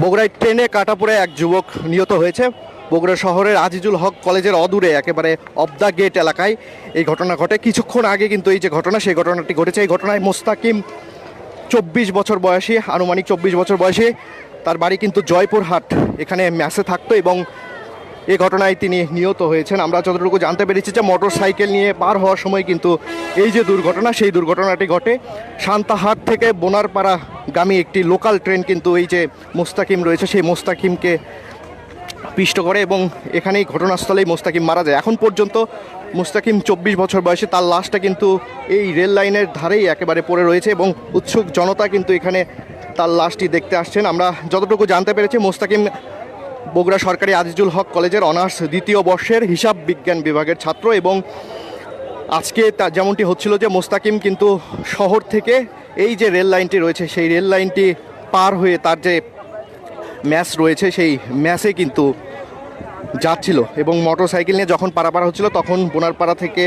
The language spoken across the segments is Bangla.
বগুড়ায় ট্রেনে কাটাপুরে এক যুবক নিহত হয়েছে। বগুড়া শহরের আজিজুল হক কলেজের অদূরে, একেবারে অব দ্য গেট এলাকায় এই ঘটনা ঘটে। কিছুক্ষণ আগে কিন্তু এই যে ঘটনা, সেই ঘটনাটি ঘটেছে। এই ঘটনায় মোস্তাকিম চব্বিশ বছর বয়সী, আনুমানিক চব্বিশ বছর বয়সী, তার বাড়ি কিন্তু জয়পুরহাট, এখানে ম্যাসে থাকতো এবং এই ঘটনায় তিনি নিহত হয়েছেন। আমরা যতটুকু জানতে পেরেছি যে মোটর সাইকেল নিয়ে পার হওয়ার সময় কিন্তু এই যে দুর্ঘটনা, সেই দুর্ঘটনাটি ঘটে। সান্তাহাট থেকে বোনারপাড়া গামী একটি লোকাল ট্রেন কিন্তু এই যে মোস্তাকিম রয়েছে, সেই মোস্তাকিমকে পিষ্ট করে এবং এখানেই ঘটনাস্থলেই মোস্তাকিম মারা যায়। এখন পর্যন্ত মোস্তাকিম চব্বিশ বছর বয়সে, তার লাশটা কিন্তু এই রেল লাইনের ধারেই একেবারে পড়ে রয়েছে এবং উৎসুক জনতা কিন্তু এখানে তার লাশটি দেখতে আসছেন। আমরা যতটুকু জানতে পেরেছি, মোস্তাকিম বগুড়া সরকারি আজিজুল হক কলেজের অনার্স দ্বিতীয় বর্ষের হিসাব বিজ্ঞান বিভাগের ছাত্র এবং আজকে তা যেমনটি হচ্ছিল যে মোস্তাকিম কিন্তু শহর থেকে এই যে রেল লাইনটি রয়েছে, সেই রেল লাইনটি পার হয়ে তার যে ম্যাচ রয়েছে, সেই ম্যাচে কিন্তু যাচ্ছিল এবং মোটর সাইকেল নিয়ে যখন পারাপাড়া হচ্ছিল তখন বোনারপাড়া থেকে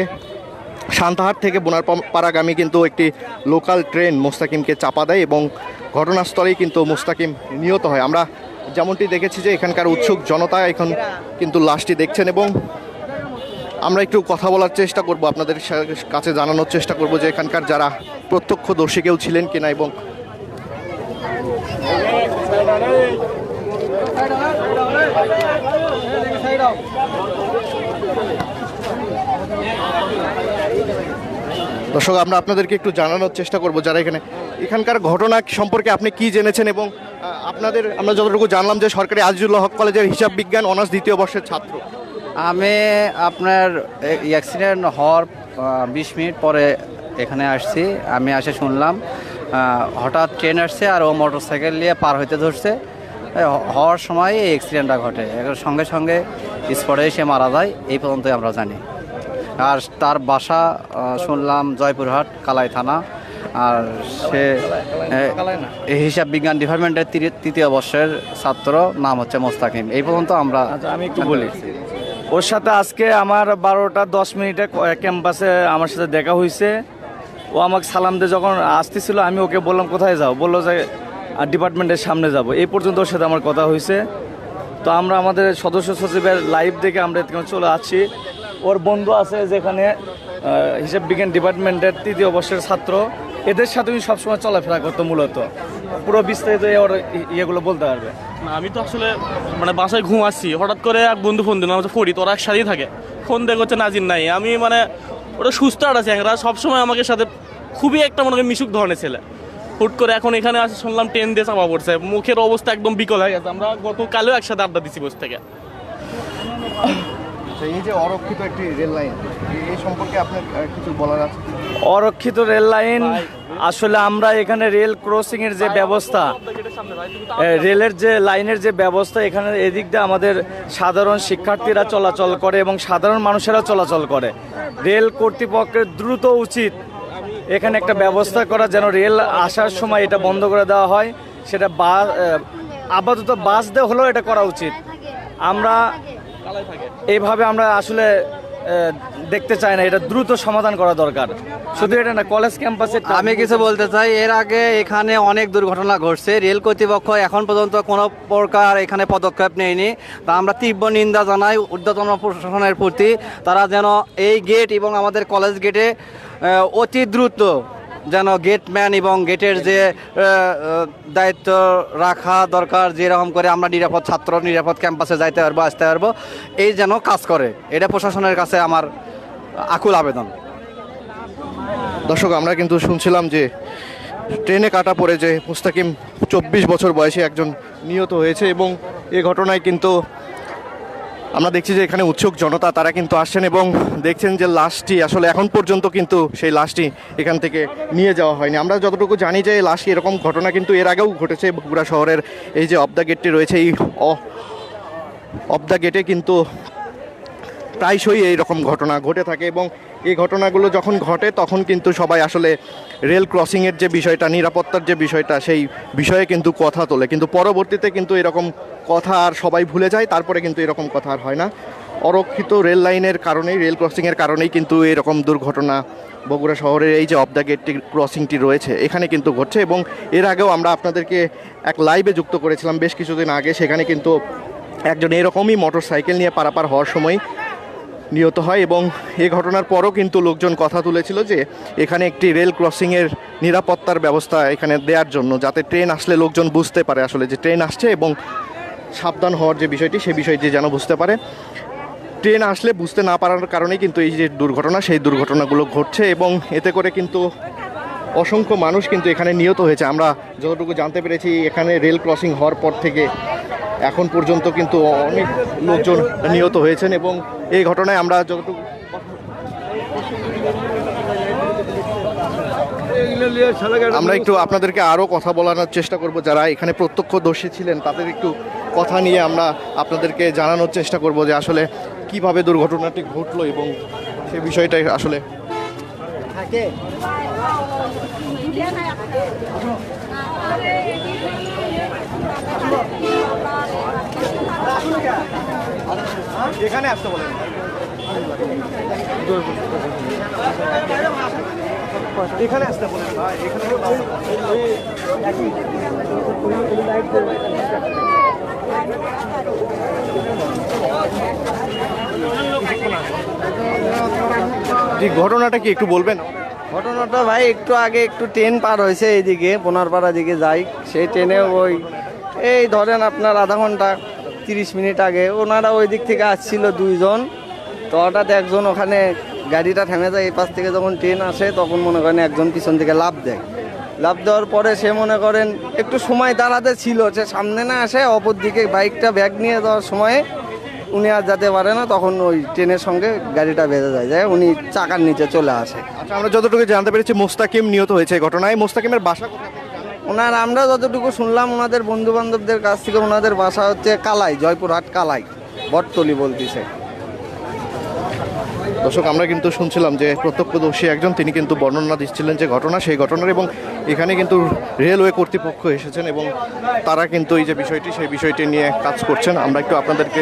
সান্তাহাট থেকে বোনার বোনারপাড়াগামী কিন্তু একটি লোকাল ট্রেন মোস্তাকিমকে চাপা দেয় এবং ঘটনাস্থলেই কিন্তু মোস্তাকিম নিহত হয়। আমরা যেমনটি দেখেছি যে এখানকার উৎসুক জনতা এখন কিন্তু লাশটি দেখছেন এবং আমরা একটু কথা বলার চেষ্টা করব, আপনাদের কাছে জানানোর চেষ্টা করব যে এখানকার যারা প্রত্যক্ষদর্শী কেউ ছিলেন কিনা এবং দর্শক, আমরা আপনাদেরকে একটু জানানোর চেষ্টা করব যারা এখানে এখানকার ঘটনা সম্পর্কে আপনি কি জেনেছেন এবং আপনাদের, আমরা যতটুকু জানলাম যে সরকারি আজিজুল্লাহ হক কলেজের হিসাব বিজ্ঞান অনার্স দ্বিতীয় বর্ষের ছাত্র। আমি আপনার অ্যাক্সিডেন্ট হওয়ার বিশ মিনিট পরে এখানে আসছি। আমি এসে শুনলাম হঠাৎ ট্রেন আসছে আর ও মোটর সাইকেল নিয়ে পার হইতে ধরছে। হওয়ার সময় এই অ্যাক্সিডেন্টটা ঘটে। সঙ্গে সঙ্গে স্পটে এসে মারা যায়, এই পর্যন্তই আমরা জানি। আর তার বাসা শুনলাম জয়পুরহাট, কালাই থানা। আর সে হিসাব বিজ্ঞান ডিপার্টমেন্টের তৃতীয় বর্ষের ছাত্র নাম হচ্ছে মোস্তাকিম। এই পর্যন্ত আমরা আচ্ছা আমি একটু বলি। ওর সাথে আজকে আমার বারোটা দশ মিনিটে ক্যাম্পাসে আমার সাথে দেখা হয়েছে ও আমাকে সালাম দিয়ে যখন আসতেছিল আমি ওকে বললাম কোথায় যাও? বলল যে আহ, ডিপার্টমেন্টের সামনে যাব। এই পর্যন্ত ওর সাথে আমার কথা হয়েছে তো আমরা আমাদের সদস্য সচিবের লাইভ দেখে আমরা এখানে চলে আসছি। ওর বন্ধু আছে যেখানে হিসাব বিজ্ঞান ডিপার্টমেন্টের তৃতীয় বর্ষের ছাত্র। এদের সাথে আমি সবসময় চলাফেরা করতো মূলত। পুরো বিস্তারিত ইয়েগুলো বলতে পারবে। না, আমি তো আসলে মানে বাসায় ঘুমাচ্ছি, হঠাৎ করে এক বন্ধু ফোন দিল আমার ফড়ি তোরা একসাথেই থাকে। ফোন দেখে হচ্ছে নাজির নাই। আমি মানে ওটা সুস্থ একটা চ্যাংরা সবসময় আমাকে সাথে খুবই একটা মনে হয় মিশুক ধরনের ছেলে। হুট করে এখন এখানে আসে, শুনলাম ট্রেন দিয়ে চাপা পড়ছে, মুখের অবস্থা একদম বিকল হয়ে গেছে। আমরা গতকালেও একসাথে আড্ডা দিচ্ছি বসে থেকে। অরক্ষিত রেল লাইন অরক্ষিত রেল লাইন, আসলে আমরা এখানে রেল ক্রসিং এর যে ব্যবস্থা রেলের যে লাইনের যে ব্যবস্থা, এখানে এদিক দিয়ে আমাদের সাধারণ শিক্ষার্থীরা চলাচল করে এবং সাধারণ মানুষেরা চলাচল করে। রেল কর্তৃপক্ষের দ্রুত উচিত এখানে একটা ব্যবস্থা করা যেন রেল আসার সময় এটা বন্ধ করে দেওয়া হয়। সেটা বা আপাতত বাস দেওয়া হলেও এটা করা উচিত। আমরা এইভাবে আমরা আসলে দেখতে চাই না এটা দ্রুত সমাধান করা দরকার। শুধু এটা না কলেজ ক্যাম্পাসে আমি কিছু বলতে চাই এর আগে এখানে অনেক দুর্ঘটনা ঘটছে রেল কর্তৃপক্ষ এখন পর্যন্ত কোনো প্রকার এখানে পদক্ষেপ নেয়নি। তা আমরা তীব্র নিন্দা জানাই ঊর্ধ্বতন প্রশাসনের প্রতি তারা যেন এই গেট এবং আমাদের কলেজ গেটে অতি দ্রুত যেন গেটম্যান এবং গেটের যে দায়িত্ব রাখা দরকার যেরকম করে আমরা নিরাপদ ছাত্র, নিরাপদ ক্যাম্পাসে যাইতে পারব, আসতে পারব, এই যেন কাজ করে। এটা প্রশাসনের কাছে আমার আকুল আবেদন। দর্শক, আমরা কিন্তু শুনছিলাম যে ট্রেনে কাটা পড়ে যে মুস্তাকিম চব্বিশ বছর বয়সে একজন নিহত হয়েছে এবং এ ঘটনায় কিন্তু আমরা দেখছি যে এখানে উৎসুক জনতা, তারা কিন্তু আসছেন এবং দেখছেন যে লাশটি আসলে এখন পর্যন্ত কিন্তু সেই লাশটি এখান থেকে নিয়ে যাওয়া হয়নি। আমরা যতটুকু জানি যে লাশটি এরকম ঘটনা কিন্তু এর আগেও ঘটেছে। বগুড়া শহরের এই যে অব দ্য গেটটি রয়েছে, এই অব দ্য গেটে কিন্তু প্রায়শই এই রকম ঘটনা ঘটে থাকে এবং এই ঘটনাগুলো যখন ঘটে, তখন কিন্তু সবাই আসলে রেল ক্রসিংয়ের যে বিষয়টা, নিরাপত্তার যে বিষয়টা, সেই বিষয়ে কিন্তু কথা তোলে। কিন্তু পরবর্তীতে কিন্তু এরকম কথা আর সবাই ভুলে যায়, তারপরে কিন্তু এরকম কথা আর হয় না। অরক্ষিত রেল লাইনের কারণেই, রেল ক্রসিংয়ের কারণেই কিন্তু এরকম দুর্ঘটনা বগুড়া শহরের এই যে অফ দ্য গেটটি ক্রসিংটি রয়েছে, এখানে কিন্তু ঘটছে। এবং এর আগেও আমরা আপনাদেরকে এক লাইভে যুক্ত করেছিলাম বেশ কিছুদিন আগে, সেখানে কিন্তু একজন এরকমই মোটর সাইকেল নিয়ে পারাপার হওয়ার সময় নিহত হয় এবং এ ঘটনার পরও কিন্তু লোকজন কথা তুলেছিল যে এখানে একটি রেল ক্রসিংয়ের নিরাপত্তার ব্যবস্থা এখানে দেওয়ার জন্য, যাতে ট্রেন আসলে লোকজন বুঝতে পারে আসলে যে ট্রেন আসছে এবং সাবধান হওয়ার যে বিষয়টি, সে বিষয়টি যেন বুঝতে পারে। ট্রেন আসলে বুঝতে না পারার কারণেই কিন্তু এই যে দুর্ঘটনা, সেই দুর্ঘটনাগুলো ঘটছে এবং এতে করে কিন্তু অসংখ্য মানুষ কিন্তু এখানে নিহত হয়েছে। আমরা যতটুকু জানতে পেরেছি, এখানে রেল ক্রসিং হওয়ার পর থেকে এখন পর্যন্ত কিন্তু অনেক লোকজন নিহত হয়েছেন এবং এই ঘটনায় আমরা যতটুকু আমরা একটু আপনাদেরকে আরও কথা বলানোর চেষ্টা করব, যারা এখানে প্রত্যক্ষদর্শী ছিলেন তাদের একটু কথা নিয়ে আমরা আপনাদেরকে জানানোর চেষ্টা করব যে আসলে কীভাবে দুর্ঘটনাটি ঘটলো এবং সে বিষয়টাই আসলে এখানে আসতে বলেন। এখানে আসতে বলেন। ভাই এখানে জি, ঘটনাটা কি একটু বলবেন? ঘটনাটা ভাই, একটু আগে একটু ট্রেন পার হয়েছে এইদিকে, পোনারপাড়া দিকে যাই। সেই ট্রেনে ওই, এই ধরেন আপনার আধা ঘণ্টা তিরিশ মিনিট আগে, ওনারা ওই দিক থেকে আসছিল দুইজন। তো হঠাৎ একজন ওখানে গাড়িটা থেমে যায়, এই পাশ থেকে যখন ট্রেন আসে, তখন মনে করেন একজন পিছন থেকে লাভ দেয়। লাভ দেওয়ার পরে সে মনে করেন একটু সময় দাঁড়াতে ছিল সে সামনে না আসে, অপর দিকে বাইকটা ব্যাগ নিয়ে যাওয়ার সময়ে উনি আর যেতে পারে না তখন ওই ট্রেনের সঙ্গে গাড়িটা বেঁধে যায় যায় উনি চাকার নিচে চলে আসে। আচ্ছা আমরা যতটুকু জানতে পেরেছি মোস্তাকিম নিহত হয়েছে এই ঘটনায়। মোস্তাকিমের বাসা কোথায়? ওনার আমরা যতটুকু শুনলাম ওনাদের বন্ধু বান্ধবদের কাছ থেকে ওনাদের বাসা হচ্ছে কালাই জয়পুরহাট কালাই বটতলি বলতেছে। দর্শক আমরা কিন্তু শুনছিলাম যে প্রত্যক্ষদর্শী একজন তিনি কিন্তু বর্ণনা দিচ্ছিলেন যে ঘটনা সেই ঘটনার এবং এখানে কিন্তু রেলওয়ে কর্তৃপক্ষ এসেছেন এবং তারা কিন্তু এই যে বিষয়টি সেই বিষয়টি নিয়ে কাজ করছেন। আমরা একটু আপনাদেরকে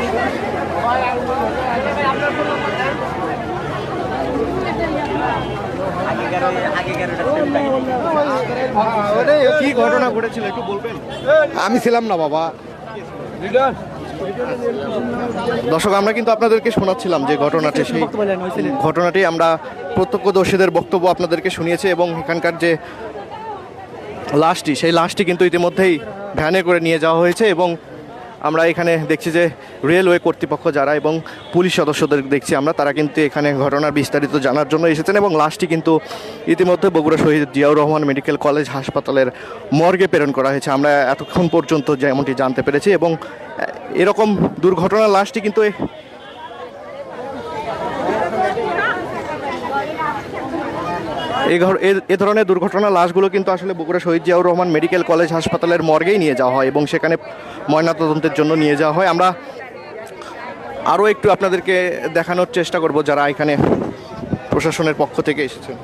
ঘটনা ঘটেছিল একটু বলবেন? আমি ছিলাম না বাবা। দর্শক আমরা কিন্তু আপনাদেরকে শোনাচ্ছিলাম যে ঘটনাটি সেই ঘটনাটি আমরা প্রত্যক্ষদর্শীদের বক্তব্য আপনাদেরকে শুনিয়েছি এবং এখানকার যে লাশটি সেই লাশটি কিন্তু ইতিমধ্যেই ভ্যানে করে নিয়ে যাওয়া হয়েছে এবং আমরা এখানে দেখছি যে রেলওয়ে কর্তৃপক্ষ যারা এবং পুলিশ সদস্যদের দেখছি আমরা, তারা কিন্তু এখানে ঘটনার বিস্তারিত জানার জন্য এসেছেন এবং লাশটি কিন্তু ইতিমধ্যে বগুড়া শহীদ জিয়াউর রহমান মেডিকেল কলেজ হাসপাতালের মর্গে প্রেরণ করা হয়েছে। আমরা এতক্ষণ পর্যন্ত যেমনটি জানতে পেরেছি এবং এরকম দুর্ঘটনার লাশটি কিন্তু এ- ধরনের দুর্ঘটনা লাশগুলো কিন্তু আসলে বগুড়া শহীদ জিয়াউর রহমান মেডিকেল কলেজ হাসপাতালের মর্গেই নিয়ে যাওয়া হয় এবং সেখানে ময়নাতদন্তের জন্য নিয়ে যাওয়া হয়। আমরা আরও একটু আপনাদেরকে দেখানোর চেষ্টা করব যারা এখানে প্রশাসনের পক্ষ থেকে এসেছেন।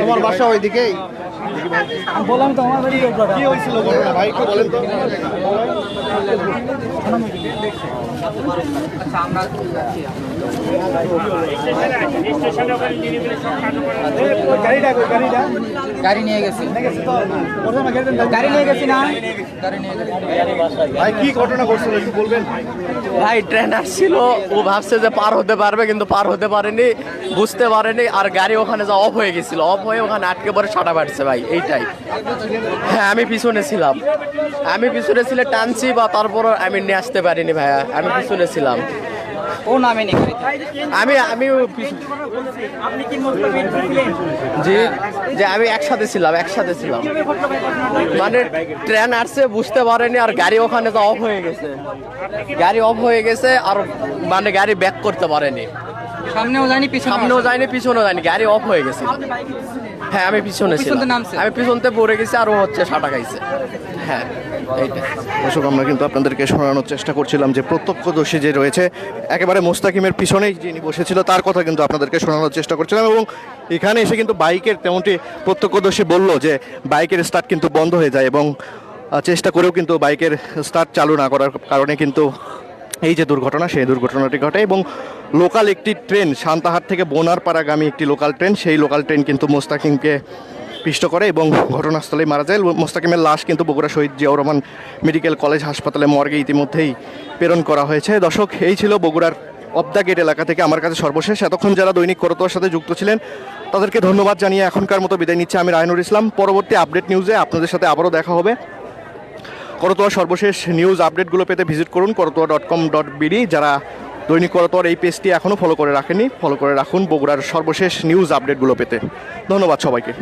তোমার বাসা ওইদিকেই? কি হয়েছিল? ভাই বলেন তো। গাড়ি নিয়ে গেছি। গাড়ি নিয়ে গেছি না। গাড়ি নিয়ে গেছি ভাই কি ঘটনা ঘটছিল একটু বলবেন? ভাই ট্রেন আসছিল। ও ভাবছে যে পার হতে পারবে, কিন্তু পার হতে পারেনি, বুঝতে পারেনি, আর গাড়ি ওখানে যা অফ হয়ে গেছিল। অফ হয়ে ওখানে আটকে পরে সাটা বাড়ছে ভাই, এইটাই। হ্যাঁ আমি পিছনে ছিলাম। আমি পিছনে ছিলে টানছি বা তারপর আমি নিয়ে আসতে পারিনি ভাইয়া, আমি পিছনে ছিলাম। ও নামেনি গাড়িতে আমি আমি জি যে আমি একসাথে ছিলাম একসাথে ছিলাম। মানে ট্রেন আসছে বুঝতে পারেনি আর গাড়ি ওখানে তো অফ হয়ে গেছে। গাড়ি অফ হয়ে গেছে আর মানে গাড়ি ব্যাক করতে পারেনি। সামনেও যায়নি পিছনে সামনেও যায়নি পিছনেও যায়নি গাড়ি অফ হয়ে গেছে। হ্যাঁ আমি পিছনে ছিলাম। আমি পিছনতে পড়ে গেছি আর ও হচ্ছে সাটা খাইছে। হ্যাঁ এইটা। দর্শক আমরা কিন্তু আপনাদেরকে শোনানোর চেষ্টা করছিলাম যে প্রত্যক্ষদর্শী যে রয়েছে একেবারে মোস্তাকিমের পিছনেই যিনি বসেছিল তার কথা কিন্তু আপনাদেরকে শোনানোর চেষ্টা করছিলাম এবং এখানে এসে কিন্তু বাইকের তেমনটি প্রত্যক্ষদর্শী বলল যে বাইকের স্টার্ট কিন্তু বন্ধ হয়ে যায় এবং চেষ্টা করেও কিন্তু বাইকের স্টার্ট চালু না করার কারণে কিন্তু এই যে দুর্ঘটনা, সেই দুর্ঘটনাটি ঘটে এবং লোকাল একটি ট্রেন সান্তাহাট থেকে বোনারপাড়াগামী একটি লোকাল ট্রেন সেই লোকাল ট্রেন কিন্তু মোস্তাকিমকে পিষ্ট করে এবং ঘটনাস্থলেই মারা যায়। মোস্তাকিমের লাশ কিন্তু বগুড়া শহীদ জিয়াউর রহমান মেডিকেল কলেজ হাসপাতালে মর্গে ইতিমধ্যেই প্রেরণ করা হয়েছে। দর্শক, এই ছিল বগুড়ার অব দ্য গেট এলাকা থেকে আমার কাছে সর্বশেষ। এতক্ষণ যারা দৈনিক করতোয়ার সাথে যুক্ত ছিলেন, তাদেরকে ধন্যবাদ জানিয়ে এখনকার মতো বিদায় নিচ্ছে। আমি রায়নুর ইসলাম। পরবর্তী আপডেট নিউজে আপনাদের সাথে আবারও দেখা হবে। করতোয়া সর্বশেষ নিউজ আপডেটগুলো পেতে ভিজিট করুন Karatoa dot com dot BD যারা দৈনিক করতোয়ার এই পেজটি এখনও ফলো করে রাখেনি ফলো করে রাখুন বগুড়ার সর্বশেষ নিউজ আপডেটগুলো পেতে। ধন্যবাদ সবাইকে।